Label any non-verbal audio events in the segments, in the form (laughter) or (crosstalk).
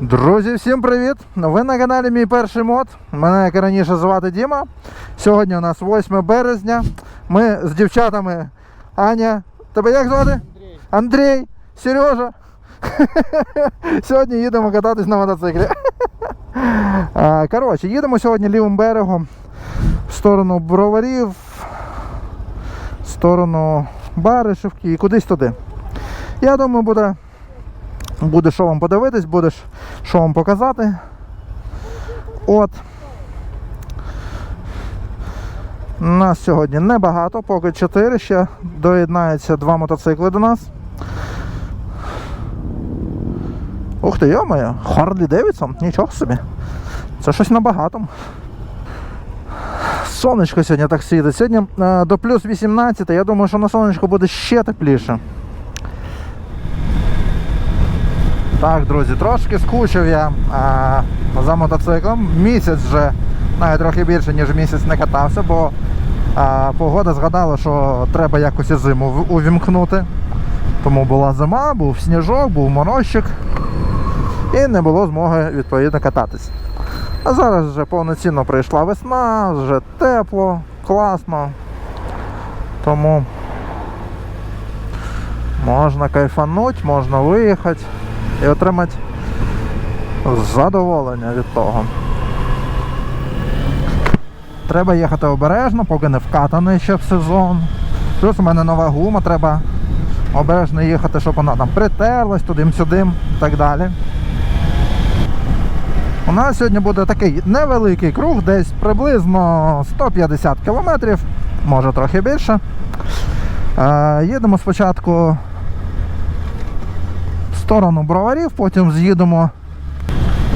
Друзі, всім привіт! Ви на каналі Мій перший мод. Мене, як раніше, звати Діма. Сьогодні у нас 8 березня. Ми з дівчатами Аня. Тебе як звати? Андрій. Андрій, Сережа. (laughs) Сьогодні їдемо кататись на мотоциклі. (laughs) Коротше, їдемо сьогодні лівим берегом в сторону броварів, в сторону Баришівки і кудись туди. Я думаю, буде Буде що вам подивитись, буде що вам показати. От. Нас сьогодні небагато, поки 4, ще доєднається два мотоцикли до нас. Ух ти, йомає, Харлі Девідсон, нічого собі. Це щось на багатому. Сонечко сьогодні так світить. Сьогодні е, до плюс 18, я думаю, що на сонечку буде ще тепліше. Так, друзі, трошки скучив я а, за мотоциклом. Місяць вже, навіть трохи більше, ніж місяць не катався, бо а, погода згадала, що треба якось зиму увімкнути. Тому була зима, був сніжок, був морозчик і не було змоги відповідно кататись. А зараз вже повноцінно прийшла весна, вже тепло, класно. Тому можна кайфануть, можна виїхати і отримати задоволення від того. Треба їхати обережно, поки не вкатаний ще в сезон. Плюс у мене нова гума, треба обережно їхати, щоб вона там притерлась туди-сюдим і так далі. У нас сьогодні буде такий невеликий круг, десь приблизно 150 кілометрів, може трохи більше. Е, їдемо спочатку сторону броварів, потім з'їдемо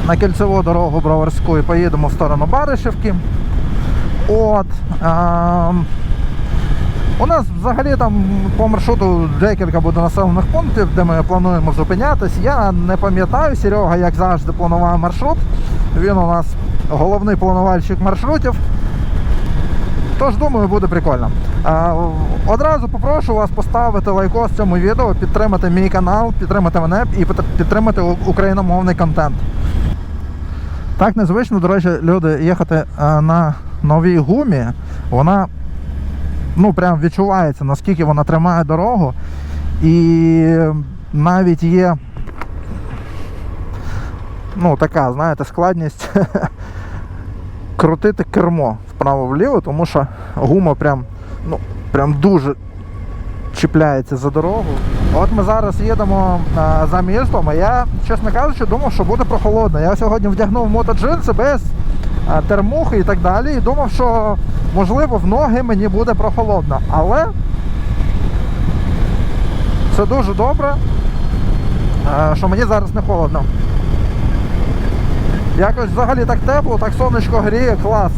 на кільцеву дорогу Броварську і поїдемо в сторону Баришівки. От. ем, у нас взагалі там по маршруту декілька буде населених пунктів, де ми плануємо зупинятись. Я не пам'ятаю, Серега, як завжди, планував маршрут. Він у нас головний планувальщик маршрутів. Тож, думаю, буде прикольно. Одразу попрошу вас поставити лайкос цьому відео, підтримати мій канал, підтримати мене і підтримати україномовний контент. Так незвично, до речі, люди їхати на новій гумі, вона ну, прям відчувається, наскільки вона тримає дорогу. І навіть є ну, така, знаєте, складність (laughs) крутити кермо вправо-вліво, тому що гума прям, ну, прям дуже чіпляється за дорогу. От ми зараз їдемо а, за містом, а я, чесно кажучи, думав, що буде прохолодно. Я сьогодні вдягнув мотоджинси без а, термухи і так далі. І думав, що можливо в ноги мені буде прохолодно. Але це дуже добре, а, що мені зараз не холодно. Якось взагалі так тепло, так сонечко гріє, клас.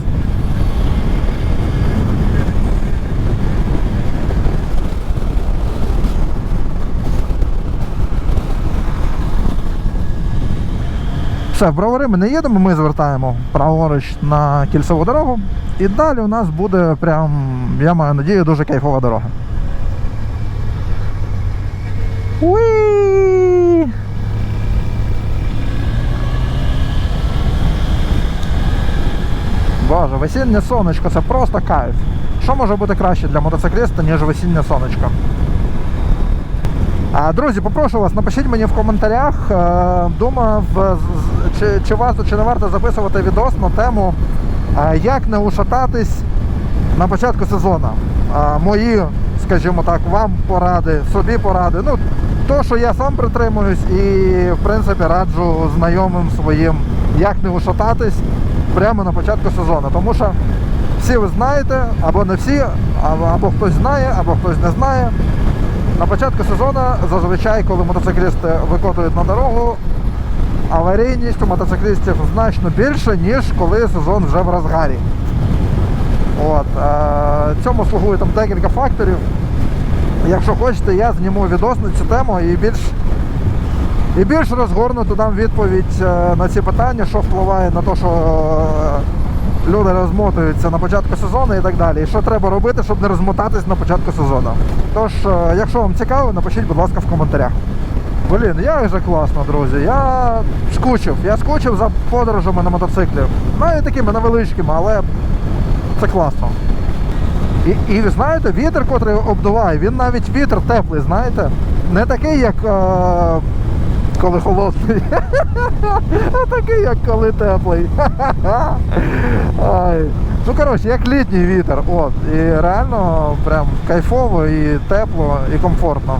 Все, в бровари ми не їдемо, ми звертаємо праворуч на кільцеву дорогу. І далі у нас буде прям, я маю надію, дуже кайфова дорога. Уі! Боже, весіннє сонечко це просто кайф. Що може бути краще для мотоцикліста, ніж весіннє сонечко? Друзі, попрошу вас, напишіть мені в коментарях. е, Думав, чи, чи варто чи не варто записувати відос на тему, е, як не ушататись на початку сезону. Е, Мої, скажімо так, вам поради, собі поради. Ну, то, що я сам притримуюсь і, в принципі, раджу знайомим своїм, як не ушататись прямо на початку сезону. Тому що всі ви знаєте, або не всі, або, або хтось знає, або хтось не знає. На початку сезону зазвичай, коли мотоциклісти викотують на дорогу, аварійність у мотоциклістів значно більше, ніж коли сезон вже в розгарі. От, е, цьому слугує там декілька факторів. Якщо хочете, я зніму відос на цю тему і більш, і більш розгорнуто дам відповідь е, на ці питання, що впливає на те, що е, люди розмотуються на початку сезону і так далі. І що треба робити, щоб не розмотатись на початку сезону. Тож, якщо вам цікаво, напишіть, будь ласка, в коментарях. Блін, як же класно, друзі. Я скучив. Я скучив за подорожами на мотоциклі. Навіть такими невеличкими, але це класно. І, і знаєте, вітер, котрий обдуває, він навіть вітер теплий, знаєте. Не такий, як е, коли холодний, (laughs) а такий, як коли теплий. (laughs) Ай. Ну, коротше, як літній вітер. От. І реально прям кайфово, і тепло, і комфортно.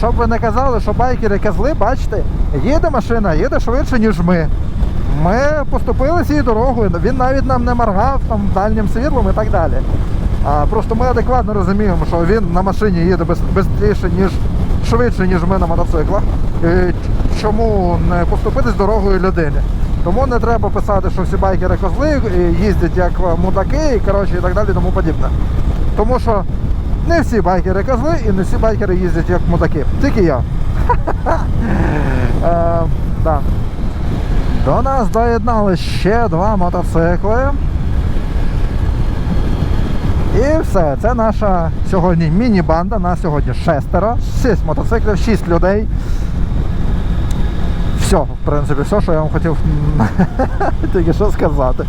Щоб ви не казали, що байкери козли, бачите, їде машина, їде швидше, ніж ми. Ми поступили цією дорогою, він навіть нам не моргав там дальнім світлом і так далі. А просто ми адекватно розуміємо, що він на машині їде швидше, ніж швидше, ніж ми на мотоциклах. І чому не поступитись дорогою людині? Тому не треба писати, що всі байкери козли їздять як мудаки і коротше і так далі, тому подібне. Тому що не всі байкери козли і не всі байкери їздять як мудаки. Тільки я. Е. До нас доєднали ще два мотоцикли. І все, це наша сьогодні міні-банда, нас сьогодні шестеро, шість мотоциклів, шість людей. Все, в принципі, все, що я вам хотів (laughs) тільки що сказати.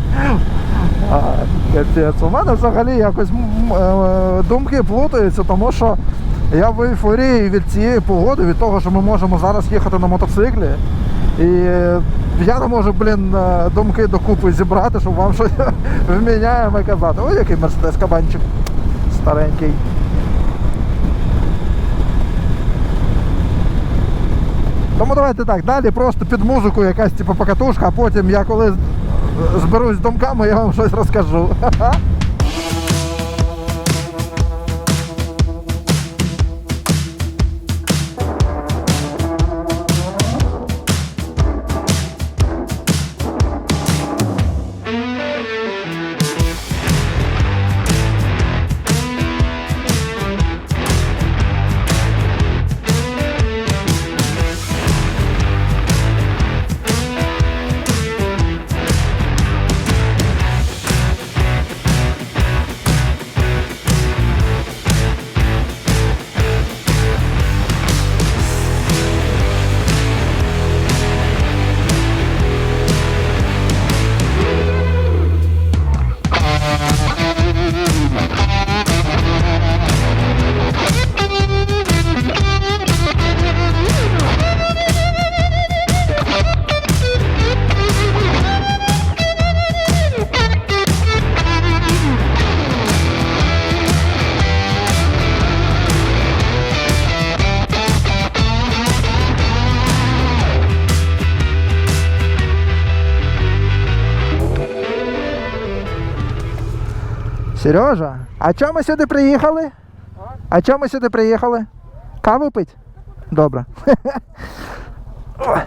Капець. У мене взагалі якось е, думки плутаються, тому що я в ейфорії від цієї погоди, від того, що ми можемо зараз їхати на мотоциклі. І я не можу, блін, е, думки докупи зібрати, щоб вам щось (laughs) вміняємо і казати. Ой, який мерседес кабанчик старенький. Тому давайте так, далі просто під музику якась типу покатушка, а потім я коли зберусь з думками, я вам щось розкажу. (laughs) Сережа, а чому ми сюди приїхали? А чому ми сюди приїхали? Каву пить? Добре. (laughs)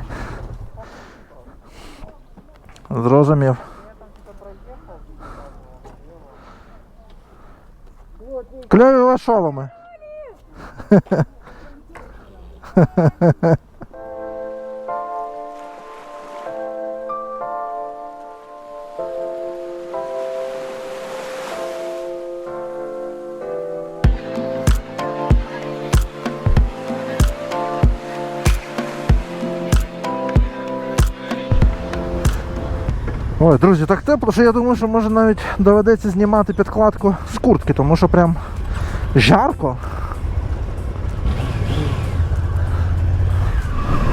Зрозумів. Кльові у (laughs) Ой, друзі, так тепло, що я думаю, що може навіть доведеться знімати підкладку з куртки, тому що прям жарко.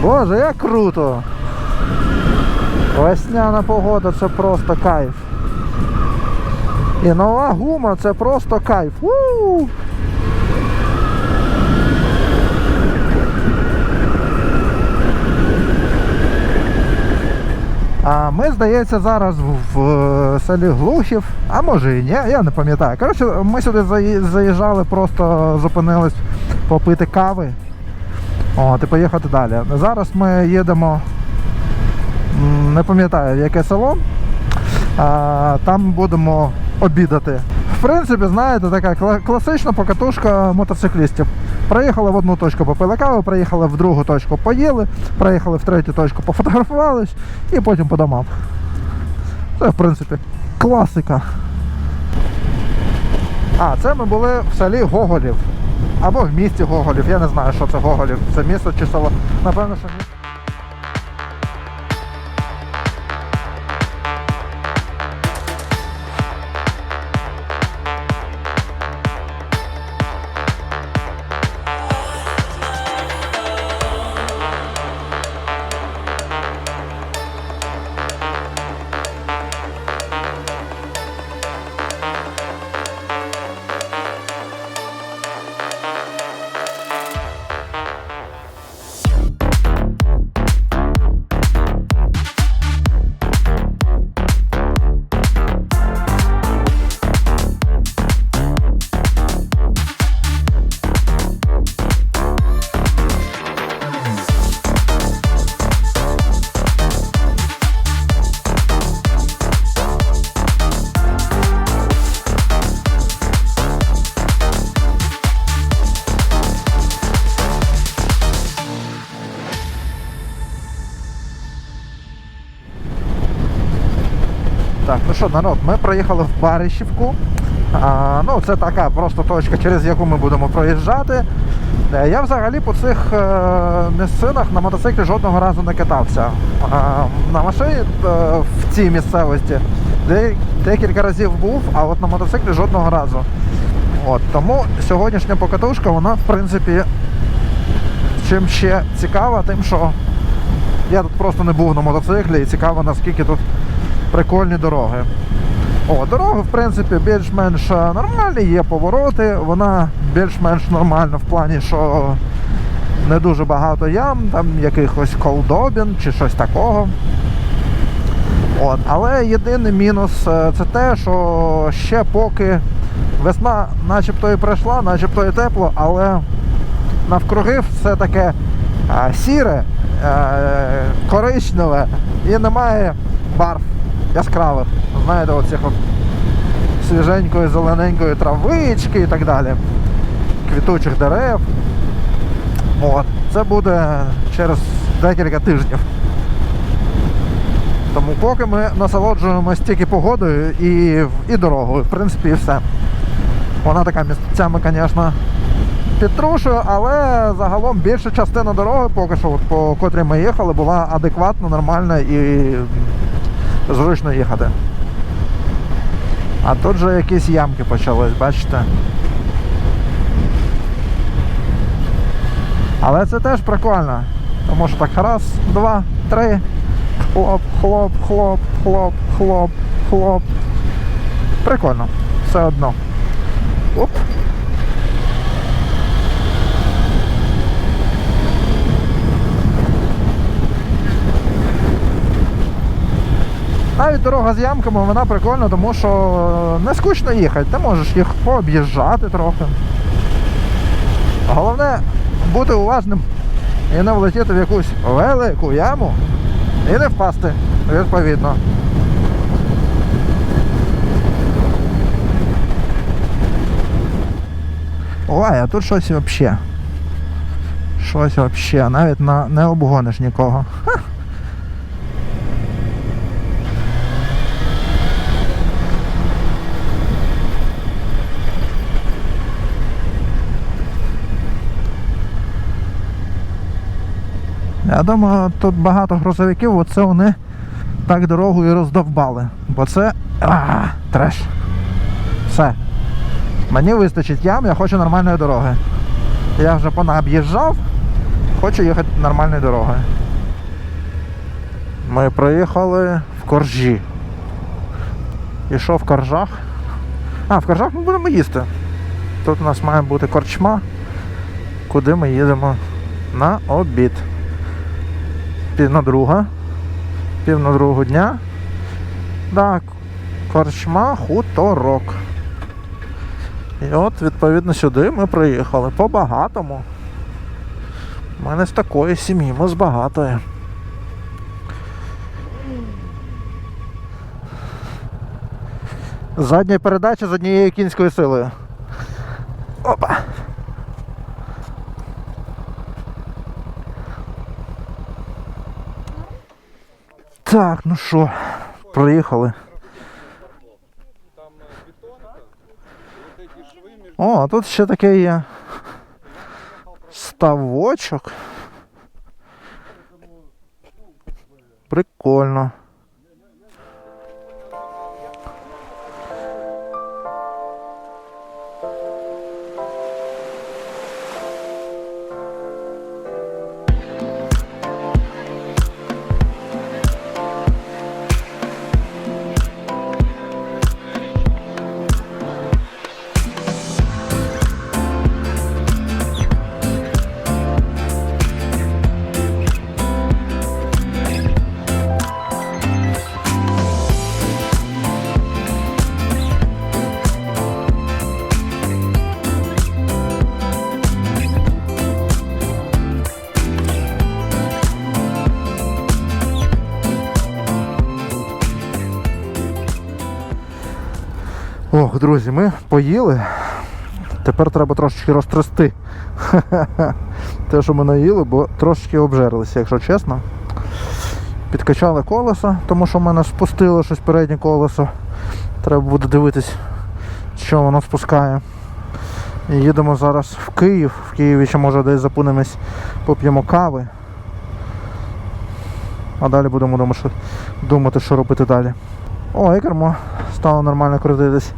Боже, як круто! Весняна погода це просто кайф. І нова гума це просто кайф. у А ми, здається, зараз в, в селі Глухів, а може і ні, я не пам'ятаю. Коротше, ми сюди заїжджали, просто зупинились попити кави. От, і поїхати далі. Зараз ми їдемо, не пам'ятаю, в яке село. А, там будемо обідати. В принципі, знаєте, така класична покатушка мотоциклістів. Приїхали в одну точку попили каву, приїхали в другу точку поїли, приїхали в третю точку пофотографувались і потім по домам. Це, в принципі, класика. А, це ми були в селі Гоголів. Або в місті Гоголів. Я не знаю, що це Гоголів. Це місто чи село. Напевно, що місто. Що, народ, ми приїхали в Баришівку. А, ну, це така просто точка, через яку ми будемо проїжджати. Е, Я взагалі по цих е, місцинах на мотоциклі жодного разу не катався. А, на машині е, в цій місцевості декілька разів був, а от на мотоциклі жодного разу. От, тому сьогоднішня покатушка, вона в принципі чим ще цікава, тим, що я тут просто не був на мотоциклі і цікаво, наскільки тут прикольні дороги. О, дороги, в принципі, більш-менш е, нормальні, є повороти, вона більш-менш нормальна в плані, що не дуже багато ям, там якихось колдобін чи щось такого. От. Але єдиний мінус е, це те, що ще поки весна начебто і пройшла, начебто і тепло, але навкруги все таке а, сіре, е, коричневе і немає барв яскравих. Знаєте, оцих от свіженької, зелененької травички і так далі. Квітучих дерев. От. Це буде через декілька тижнів. Тому поки ми насолоджуємось тільки погодою і, і дорогою, в принципі, і все. Вона така місцями, звісно, підтрушує, але загалом більша частина дороги, поки що, от, по котрій ми їхали, була адекватно, нормальна і зручно їхати. А тут же якісь ямки почались, бачите? Але це теж прикольно. Тому що так раз, два, три. Хлоп, хлоп, хлоп, хлоп, хлоп, хлоп. Прикольно. Все одно. Оп. Навіть дорога з ямками, вона прикольна, тому що не скучно їхати. Ти можеш їх пооб'їжджати трохи. Головне бути уважним і не влетіти в якусь велику яму і не впасти, відповідно. Ой, а тут щось взагалі. Щось взагалі, навіть на, не обгониш нікого. Ха. Я думаю, тут багато грузовиків, оце вони так дорогу і роздовбали. Бо це а, треш. Все. Мені вистачить ям, я хочу нормальної дороги. Я вже понаоб'їжджав, хочу їхати нормальною дорогою. Ми приїхали в коржі. І що в коржах? А, в коржах ми будемо їсти. Тут у нас має бути корчма, куди ми їдемо на обід. Пів на друга. Пів на другу дня. Так, корчма хуторок. І от, відповідно, сюди ми приїхали. По-багатому. Ми не з такої сім'ї, ми з багатої. Задня передача з однією кінською силою. Опа. Так, ну що, проїхали. О, а тут ще таке є. Ставочок. Прикольно. Друзі, ми поїли. Тепер треба трошечки розтрясти. (laughs) Те, що ми наїли, бо трошечки обжерлися, якщо чесно. Підкачали колесо, тому що в мене спустило щось переднє колесо. Треба буде дивитись, що воно спускає. І їдемо зараз в Київ. В Києві ще може десь запунимось, поп'ємо кави. А далі будемо думати, що робити далі. О, і кермо стало нормально крутитись.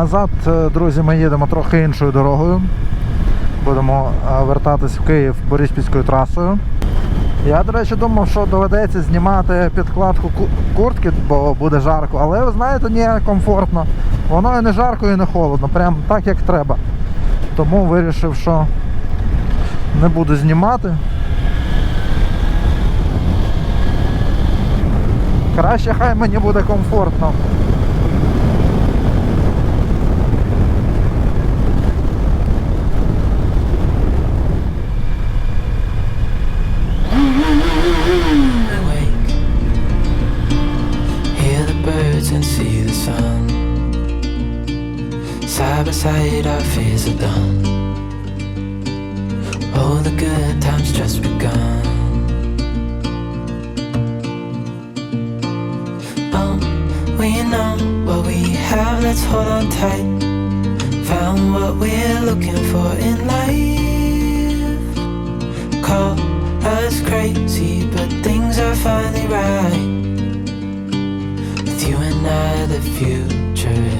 Назад, е, друзі, ми їдемо трохи іншою дорогою. Будемо е, вертатись в Київ Бориспільською трасою. Я, до речі, думав, що доведеться знімати підкладку куртки, бо буде жарко, але ви знаєте, ні, комфортно. Воно і не жарко, і не холодно, прям так як треба. Тому вирішив, що не буду знімати. Краще хай мені буде комфортно. With you and I, the future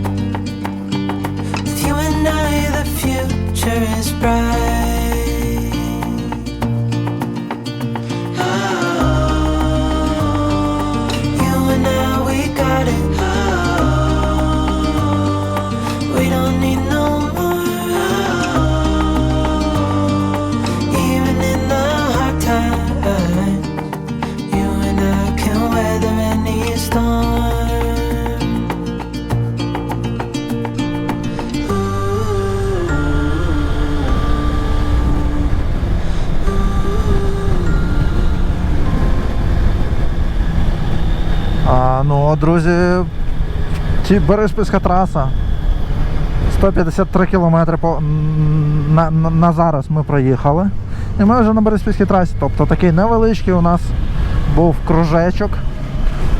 deny the future is bright. Ну, друзі, Бориспільська траса. 153 кілометри по, на, на, на зараз ми проїхали. І ми вже на Бориспільській трасі. Тобто такий невеличкий у нас був кружечок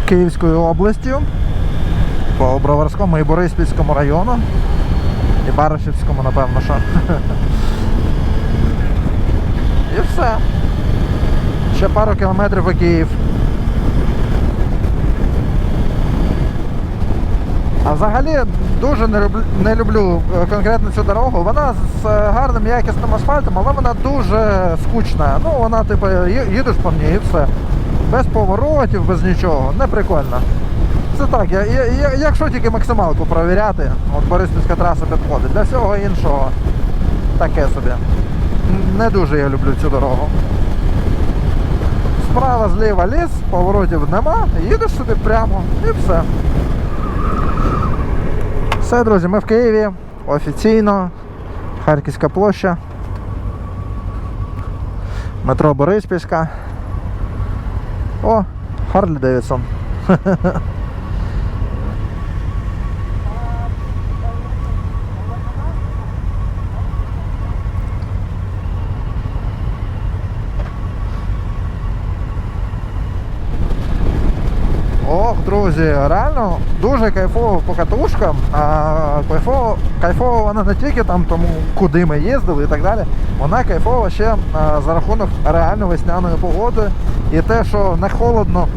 Київською областю по Броварському і Бориспільському району. І Баришівському, напевно, що. (laughs) І все. Ще пару кілометрів і Київ. А взагалі дуже не люблю, не люблю е, конкретно цю дорогу. Вона з е, гарним якісним асфальтом, але вона дуже скучна. Ну, вона, типу, їдеш по ній і все. Без поворотів, без нічого. Не прикольно. Це так, я, я, якщо тільки максималку провіряти, от Бориспільська траса підходить. Для всього іншого таке собі. Не дуже я люблю цю дорогу. Справа, зліва ліс, поворотів нема, їдеш собі прямо і все. Все, друзі, ми в Києві. Офіційно. Харківська площа. Метро Бориспільська. О, Харлі Девідсон. (laughs) друзі, реально дуже кайфово по катушкам. А кайфово, кайфово вона не тільки там тому, куди ми їздили і так далі. Вона кайфова ще а, за рахунок реально весняної погоди. І те, що не холодно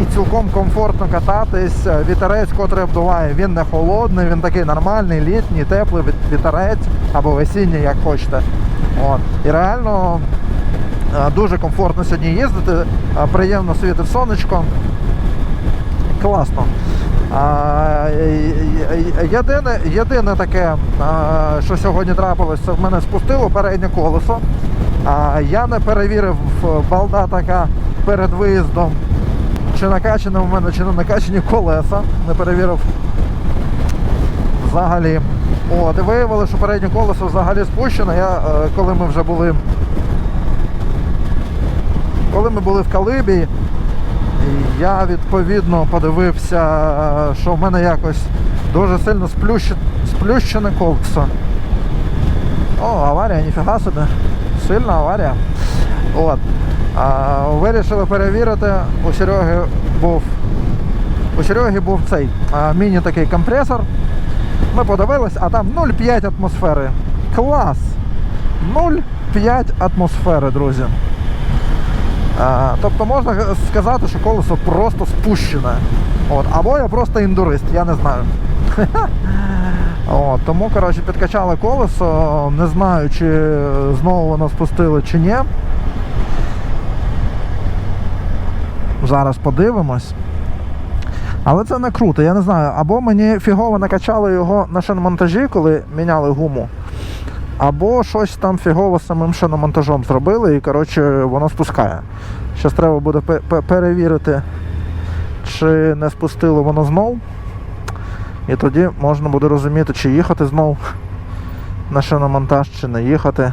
і цілком комфортно кататись. Вітерець, котрий обдуває, він не холодний, він такий нормальний, літній, теплий вітерець або весінній, як хочете. От. І реально дуже комфортно сьогодні їздити, приємно світить сонечко класно. А, е- е- єдине, єдине таке, що сьогодні трапилось, це в мене спустило переднє колесо. А, я не перевірив е, балда така перед виїздом, чи накачане в мене, чи не накачані колеса. Не перевірив взагалі. От, і виявили, що переднє колесо взагалі спущене. Я, е, коли ми вже були. Коли ми були в Калибі, Я відповідно подивився, що в мене якось дуже сильно сплющ... сплющене колесо. О, аварія, ніфіга собі. Сильна аварія. От. А, вирішили перевірити. У Сереги був. У Сереги був цей а, міні такий компресор. Ми подивились, а там 0,5 атмосфери. Клас! 0,5 атмосфери, друзі. Тобто можна сказати, що колесо просто спущене. От. Або я просто індурист, я не знаю. (laughs) От, тому, коротше, підкачали колесо, не знаю, чи знову воно спустили чи ні. Зараз подивимось. Але це не круто, я не знаю. Або мені фігово накачали його на шиномонтажі, коли міняли гуму. Або щось там фігово самим шиномонтажом зробили і коротше воно спускає. Зараз треба буде пе- пе- перевірити, чи не спустило воно знов. І тоді можна буде розуміти, чи їхати знов на шиномонтаж, чи не їхати.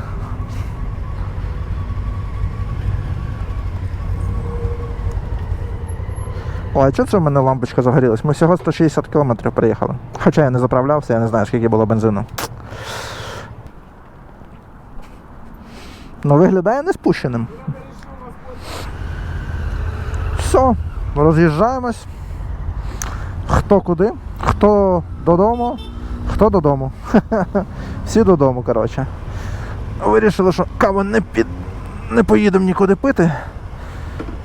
Ой, а чого це в мене лампочка загорілась? Ми всього 160 км приїхали. Хоча я не заправлявся, я не знаю, скільки було бензину. Ну, виглядає не спущеним. Все, роз'їжджаємось. Хто куди, хто додому, хто додому. (laughs) Всі додому, коротше. Вирішили, що каву не під... не поїдемо нікуди пити.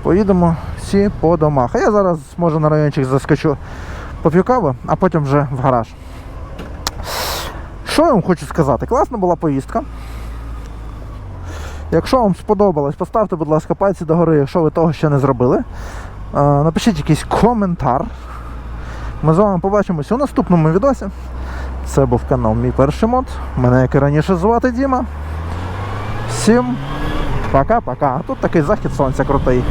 Поїдемо всі по домах. А я зараз може на райончик заскочу поп'ю каву, а потім вже в гараж. Що я вам хочу сказати? Класна була поїздка. Якщо вам сподобалось, поставте, будь ласка, пальці догори, якщо ви того ще не зробили. Напишіть якийсь коментар. Ми з вами побачимося у наступному відосі. Це був канал Мій Перший Мод. Мене, як і раніше, звати Діма. Всім пока-пока. Тут такий захід сонця крутий.